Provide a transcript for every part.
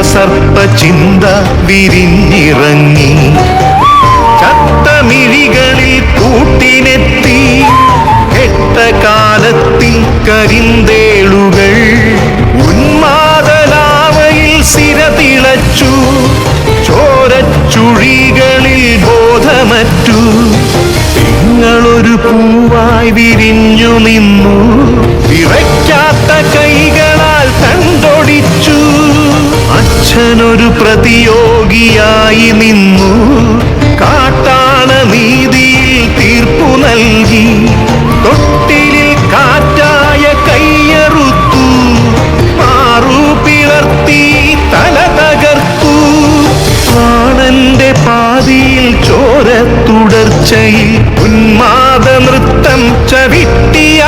വിഷസർപ്പ ചിന്ത വിരിഞ്ഞിറങ്ങി. ചത്തമിഴികളിൽ കൂട്ടിനെത്തി എട്ട കാലത്തി കരിന്തേളുകൾ ഉന്മാദലാവയിൽ സിര തിളച്ചു ചോരച്ചുഴികളിൽ ബോധമറ്റു. നിങ്ങളൊരു പൂവായി വിരിഞ്ഞു നിന്നു. വിറയ്ക്കാത്ത അച്ഛനൊരു പ്രതിയോഗിയായി നിന്നു. കാട്ടാണ നീതിയിൽ തീർപ്പു നൽകി. തൊട്ടിലിൽ കാറ്റായ കയ്യറുത്തു. മാറു പിളർത്തി തല തകർത്തു. ആണന്റെ പാതിയിൽ ചോര തുടർച്ചയിൽ ഉന്മാദ നൃത്തം ചവിട്ടിയാടി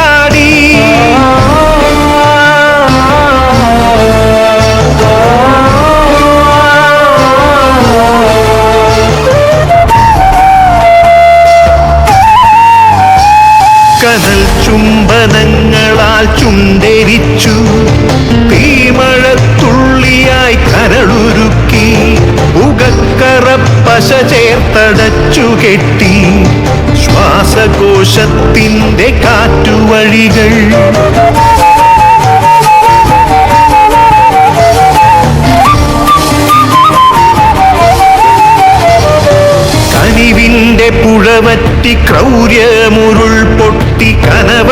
ചുണ്ടരിച്ചു തീമഴത്തുള്ളിയായി കരളുരുക്കി ഉകക്കറ പശ ചേർത്തടച്ചു കെട്ടി. ശ്വാസകോശത്തിന്റെ കാറ്റുവഴികൾ. പുഴവറ്റി ക്രൗര്യമുരുൾ പൊട്ടി കനവറ്റ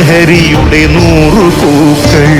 ലഹരിയുടെ നൂറു പൂക്കൾ